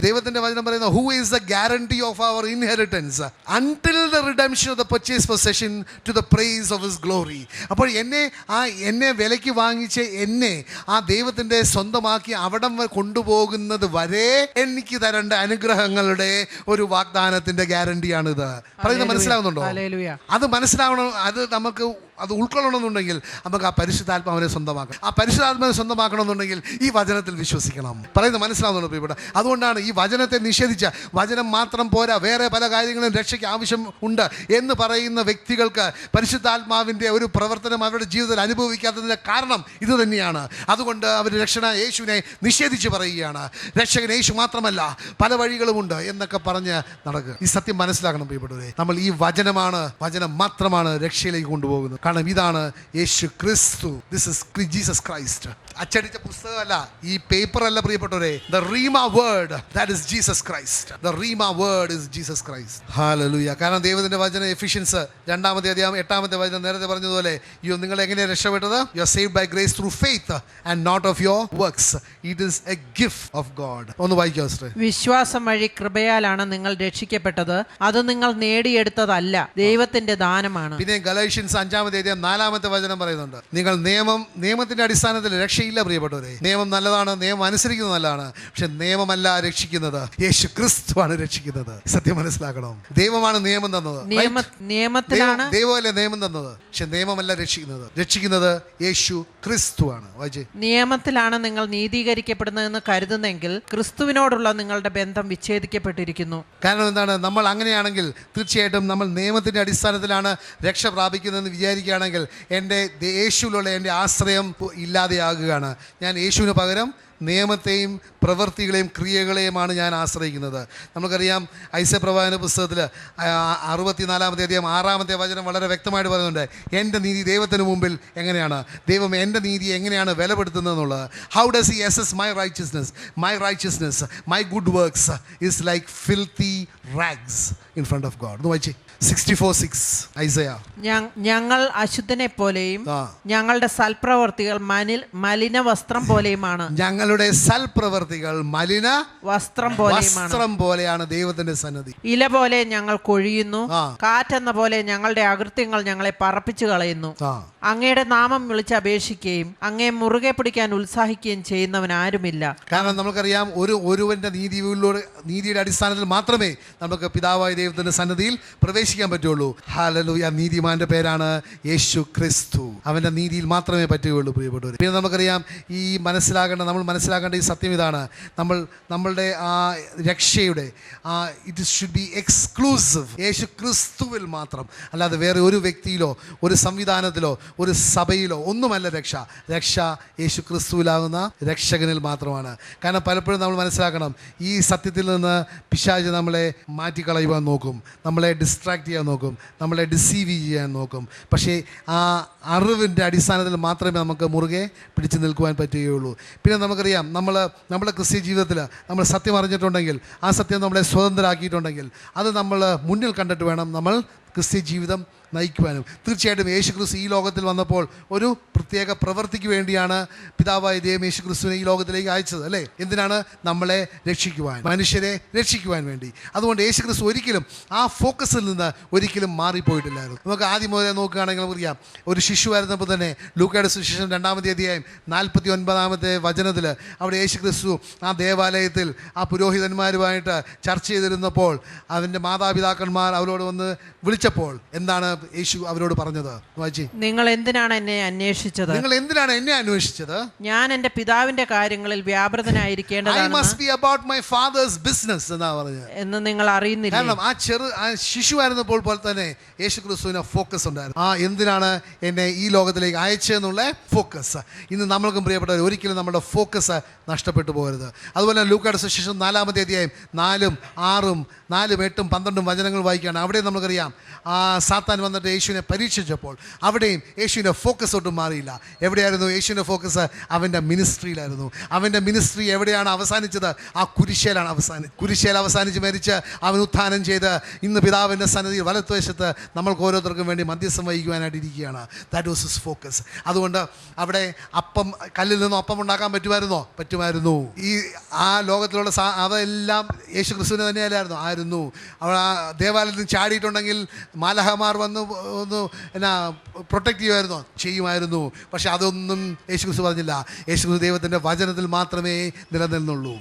ദൈവത്തിന്റെ വചനം പറയുന്ന who is the guarantee of our inheritance until the redemption of the purchase possession to the praise of his glory അപ്പോൾ എന്നെ ആ എന്നെ വിലയ്ക്ക് വാങ്ങിച്ച് എന്നെ ആ ദൈവത്തിന്റെ സ്വന്തമാക്കി അവിടം കൊണ്ടുപോകുന്നത് വരെ എനിക്ക് തരേണ്ട അനുഗ്രഹങ്ങളുടെ ഒരു വാഗ്ദാനത്തിന്റെ ഗ്യാരണ്ടിയാണിത് പറയുന്നത് മനസ്സിലാവുന്നുണ്ടോ. അത് മനസ്സിലാവണം അത് നമുക്ക് അത് ഉൾക്കൊള്ളണമെന്നുണ്ടെങ്കിൽ നമുക്ക് ആ പരിശുദ്ധാത്മാവിനെ സ്വന്തമാക്കണം. ആ പരിശുദ്ധാത്മാവിനെ സ്വന്തമാക്കണമെന്നുണ്ടെങ്കിൽ ഈ വചനത്തിൽ വിശ്വസിക്കണം. പറയുന്നത് മനസ്സിലാവുന്നുണ്ട് ഇവിടെ? അതുകൊണ്ടാണ് ഈ വചനത്തെ നിഷേധിച്ച വചനം മാത്രം പോരാ വേറെ പല കാര്യങ്ങളും രക്ഷയ്ക്ക് ആവശ്യം ഉണ്ട് എന്ന് പറയുന്ന വ്യക്തികൾക്ക് പരിശുദ്ധാത്മാവിന്റെ ഒരു പ്രവർത്തനം അവരുടെ ജീവിതത്തിൽ അനുഭവിക്കാത്തതിന്റെ കാരണം ഇത് തന്നെയാണ്. അതുകൊണ്ട് അവർ രക്ഷണ യേശുവിനെ നിഷേധിച്ച് പറയുകയാണ്. രക്ഷകൻ യേശു മാത്രമല്ല പല വഴികളുമുണ്ട് എന്നൊക്കെ പറഞ്ഞ് നടക്കുക. ഈ സത്യം മനസ്സിലാക്കണം പ്രിയപ്പെട്ടവരെ. നമ്മൾ ഈ വചനമാണ് വചനം മാത്രമാണ് രക്ഷയിലേക്ക് കൊണ്ടുപോകുന്നത്. കാരണം ഇതാണ് യേശു ക്രിസ്തു. ദിസ് ഇസ് ജീസസ് ക്രൈസ്റ്റ് അച്ചടിച്ച പുസ്തകമല്ല ഈ പേപ്പർ അല്ല പ്രിയപ്പെട്ടവരെ. The rhema word that is Jesus Christ the rhema word is Jesus Christ hallelujah കാരണം ദൈവത്തിന്റെ വചന എഫിഷ്യൻസ് രണ്ടാമത്തെ അധ്യായം എട്ടാമത്തെ വചനം നേരത്തെ പറഞ്ഞതുപോലെ യോ നിങ്ങൾ എങ്ങനെയാണ് രക്ഷപ്പെട്ടത്? You are save by grace through faith and not of your works it is a gift of God ഒന്ന് വായിക്കോ വിശ്വാസം വഴി കൃപയാലാണ് നിങ്ങൾ രക്ഷിക്കപ്പെട്ടത്. അത് നിങ്ങൾ നേടിയെടുത്തതല്ല ദൈവത്തിന്റെ ദാനമാണ്. പിന്നെ ഗലേഷ്യൻസ് അഞ്ചാമത്തെ അധ്യായം നാലാമത്തെ വചനം പറയുന്നുണ്ട്. നിങ്ങൾ നിയമം നിയമത്തിന്റെ അടിസ്ഥാനത്തിൽ രക്ഷയില്ല പ്രിയപ്പെട്ടവരെ. നിയമം നല്ലതാണ് നിയമം അനുസരിക്കുന്നത് നല്ലതാണ്. പക്ഷെ നിയമമല്ല രക്ഷിക്കുന്നത്. യേശു ക്രിസ്തുവാണ് രക്ഷിക്കുന്നത്. സത്യം മനസ്സിലാക്കണം. ദൈവമാണ് നിയമം തന്നത്. നിയമ നിയമത്തിലാണ് ദൈവം- ദൈവമല്ലേ നിയമം തന്നത്? പക്ഷെ നിയമമല്ല രക്ഷിക്കുന്നത്. രക്ഷിക്കുന്നത് യേശു ക്രിസ്തുവാണ് നിയമത്തിലാണ് നിങ്ങൾ നീതീകരിക്കപ്പെടുന്നതെന്ന് കരുതുന്നെങ്കിൽ ക്രിസ്തുവിനോടുള്ള നിങ്ങളുടെ ബന്ധം വിച്ഛേദിക്കപ്പെട്ടിരിക്കുന്നു. കാരണം എന്താണ്? നമ്മൾ അങ്ങനെയാണെങ്കിൽ തീർച്ചയായിട്ടും നമ്മൾ നിയമത്തിന്റെ അടിസ്ഥാനത്തിലാണ് രക്ഷ പ്രാപിക്കുന്നതെന്ന് വിചാരിക്കുകയാണെങ്കിൽ എന്റെ യേശുവിലുള്ള എന്റെ ആശ്രയം പോ- ഇല്ലാതെയാകുകയാണ് ഞാൻ യേശുവിന് പകരം നിയമത്തെയും പ്രവൃത്തികളെയും ക്രിയകളെയുമാണ് ഞാൻ ആശ്രയിക്കുന്നത്. നമുക്കറിയാം ഐസ പ്രവാചന പുസ്തകത്തിൽ അറുപത്തിനാലാമത്തെ അധികം ആറാമത്തെ വചനം വളരെ വ്യക്തമായിട്ട് പറയുന്നുണ്ട് എന്റെ നീതി ദൈവത്തിന് മുമ്പിൽ എങ്ങനെയാണ്? ദൈവം എന്റെ നീതി എങ്ങനെയാണ് വിലപ്പെടുത്തുന്നത് എന്നുള്ളത് how does he assess my righteousness my righteousness my good works is like filthy rags in front of God വായിച്ചേ ഞങ്ങൾ അശുദ്ധനെ പോലെയും ഞങ്ങളുടെ സൽപ്രവർത്തികൾ മലിന വസ്ത്രം പോലെയുമാണ്. ഞങ്ങളുടെ സൽപ്രവർത്തികൾ മലിന വസ്ത്രം പോലെ വസ്ത്രം പോലെയാണ് ദൈവത്തിന്റെ സന്നദ്ധി ഇല പോലെ ഞങ്ങൾ കൊഴിയുന്നു. കാറ്റ് കാറ്റെന്ന പോലെ ഞങ്ങളുടെ അകൃത്യങ്ങൾ ഞങ്ങളെ പറപ്പിച്ചു കളയുന്നു. അങ്ങയുടെ നാമം വിളിച്ച് അപേക്ഷിക്കുകയും അങ്ങേ മുറുകെ പിടിക്കാൻ ഉത്സാഹിക്കുകയും ചെയ്യുന്നവൻ ആരുമില്ല. കാരണം നമുക്കറിയാം ഒരു ഒരുവന്റെ നീതിയിലൂടെ നീതിയുടെ അടിസ്ഥാനത്തിൽ മാത്രമേ നമുക്ക് പിതാവായ ദൈവത്തിന്റെ സന്നദ്ധിയിൽ പ്രവേശിക്കാൻ പറ്റുള്ളൂ. ഹാലലൂയ നീതിമാന്റെ പേരാണ് യേശു ക്രിസ്തു. അവന്റെ നീതിയിൽ മാത്രമേ പറ്റുകയുള്ളൂ പ്രിയപ്പെട്ടവർ പിന്നെ നമുക്കറിയാം ഈ മനസ്സിലാകേണ്ട നമ്മൾ മനസ്സിലാക്കേണ്ട ഈ സത്യം ഇതാണ്. നമ്മൾ നമ്മളുടെ ആ രക്ഷയുടെ ആ ഇറ്റ് ഷുഡ് ബി എക്സ്ക്ലൂസീവ് യേശു ക്രിസ്തുവിൽ മാത്രം. അല്ലാതെ വേറെ ഒരു വ്യക്തിയിലോ ഒരു സംവിധാനത്തിലോ ഒരു സഭയിലോ ഒന്നുമല്ല രക്ഷ. രക്ഷ യേശു ക്രിസ്തുവിലാകുന്ന രക്ഷകനിൽ മാത്രമാണ്. കാരണം പലപ്പോഴും നമ്മൾ മനസ്സിലാക്കണം ഈ സത്യത്തിൽ നിന്ന് പിശാജ് നമ്മളെ മാറ്റിക്കളയുവാൻ നോക്കും നമ്മളെ ഡിസ്ട്രാക്ട് ചെയ്യാൻ നോക്കും നമ്മളെ ഡിസീവ് ചെയ്യാൻ നോക്കും. പക്ഷേ ആ അറിവിന്റെ അടിസ്ഥാനത്തിൽ മാത്രമേ നമുക്ക് മുറുകെ പിടിച്ചു നിൽക്കുവാൻ പറ്റുകയുള്ളൂ. പിന്നെ നമുക്കറിയാം നമ്മൾ നമ്മുടെ ക്രിസ്ത്യ ജീവിതത്തിൽ നമ്മൾ സത്യം അറിഞ്ഞിട്ടുണ്ടെങ്കിൽ ആ സത്യം നമ്മളെ സ്വതന്ത്രരാക്കിയിട്ടുണ്ടെങ്കിൽ അത് നമ്മൾ മുന്നിൽ കണ്ടിട്ട് വേണം നമ്മൾ ക്രിസ്ത്യ ജീവിതം നയിക്കുവാനും. തീർച്ചയായിട്ടും യേശു ക്രിസ്തു ഈ ലോകത്തിൽ വന്നപ്പോൾ ഒരു പ്രത്യേക പ്രവൃത്തിക്ക് വേണ്ടിയാണ് പിതാവായ ദൈവം യേശു ക്രിസ്തുവിനെ ഈ ലോകത്തിലേക്ക് അയച്ചത് അല്ലേ? എന്തിനാണ്? നമ്മളെ രക്ഷിക്കുവാൻ മനുഷ്യരെ രക്ഷിക്കുവാൻ വേണ്ടി. അതുകൊണ്ട് യേശു ക്രിസ്തു ഒരിക്കലും ആ ഫോക്കസിൽ നിന്ന് ഒരിക്കലും മാറിപ്പോയിട്ടില്ലായിരുന്നു. നമുക്ക് ആദ്യം മുതലേ നോക്കുകയാണെങ്കിൽ നമുക്കറിയാം ഒരു ശിശു ആയിരുന്നപ്പോൾ തന്നെ ലൂക്കയുടെ സുശേഷം രണ്ടാമത്തെ അധ്യായം നാൽപ്പത്തി ഒൻപതാമത്തെ വചനത്തിൽ അവിടെ യേശു ക്രിസ്തു ആ ദേവാലയത്തിൽ ആ പുരോഹിതന്മാരുമായിട്ട് ചർച്ച ചെയ്തിരുന്നപ്പോൾ അവന്റെ മാതാപിതാക്കന്മാർ അവരോട് വന്ന് വിളിച്ചപ്പോൾ എന്താണ് യേശു അവരോട് പറഞ്ഞത്? വായിച്ചി നിങ്ങൾ എന്തിനാണ് എന്നെ അന്വേഷിച്ചത്? നിങ്ങൾ എന്തിനാണ് എന്നെ അന്വേഷിച്ചത്? ഞാൻ എന്റെ പിതാവിന്റെ കാര്യങ്ങളിൽ I വ്യാപൃതനായിരിക്കേണ്ടതാണ് must be about my father's business എന്നാ പറഞ്ഞത്. എന്ന് നിങ്ങൾ അറിയുന്നില്ല? കാരണം ആ ചെറു ആ ശിശുവായിരുന്നപ്പോൾ പോലെ തന്നെ യേശു ക്രിസ്തുവിന് ഫോക്കസ് ഉണ്ടായിരുന്നു. ആ എന്തിനാണ് എന്നെ ഈ ലോകത്തിലേക്ക് അയച്ചെന്നുള്ള ഫോക്കസ് ഇന്ന് നമ്മൾക്കും പ്രിയപ്പെട്ടവർ ഒരിക്കലും നമ്മുടെ ഫോക്കസ് നഷ്ടപ്പെട്ടു പോകരുത്. അതുപോലെ ലൂക്കാട് സുശേഷം നാലാമത്തെ അധ്യായം നാലും ആറും നാലും എട്ടും പന്ത്രണ്ടും വചനങ്ങൾ വായിക്കുകയാണ്. അവിടെ നമുക്കറിയാം ആ സാത്താൻ വന്നിട്ട് യേശുവിനെ പരീക്ഷിച്ചപ്പോൾ അവിടെയും യേശുവിന്റെ ഫോക്കസ് ഒട്ടും മാറിയില്ല. എവിടെയായിരുന്നു യേശുവിന്റെ ഫോക്കസ് അവന്റെ മിനിസ്ട്രിയിലായിരുന്നു അവന്റെ മിനിസ്ട്രി എവിടെയാണ് അവസാനിച്ചത്? ആ കുരിശേലാണ് അവസാനി കുരിശേൽ അവസാനിച്ച് മരിച്ച് അവൻ ഉത്ഥാനം ചെയ്ത് ഇന്ന് പിതാവിന്റെ സന്നദ്ധി വലത്തുവശത്ത് നമ്മൾക്ക് ഓരോരുത്തർക്കും വേണ്ടി മധ്യസ്ഥം വഹിക്കുവാനായിട്ട് ഇരിക്കുകയാണ്. ദാറ്റ് വാസ് ഹിസ് ഫോക്കസ് അതുകൊണ്ട് അവിടെ അപ്പം കല്ലിൽ നിന്നും അപ്പം ഉണ്ടാക്കാൻ പറ്റുമായിരുന്നോ? പറ്റുമായിരുന്നു. ഈ ആ ലോകത്തിലുള്ള സാ അതെല്ലാം യേശു ക്രിസ്തുവിനെ തന്നെയല്ലായിരുന്നു. ആയിരുന്നു. അവൾ ആ ദേവാലയത്തിൽ ചാടിയിട്ടുണ്ടെങ്കിൽ മാലഹമാർ വന്ന് ഒന്ന് ഒന്ന് എന്നാ പ്രൊട്ടക്റ്റ് ചെയ്യുമായിരുന്നോ? ചെയ്യുമായിരുന്നു. പക്ഷെ അതൊന്നും യേശുക്രിസ്തു പറഞ്ഞില്ല. യേശുക്രിസ്തു ദൈവത്തിന്റെ വചനത്തിൽ മാത്രമേ നിലനിന്നുള്ളൂ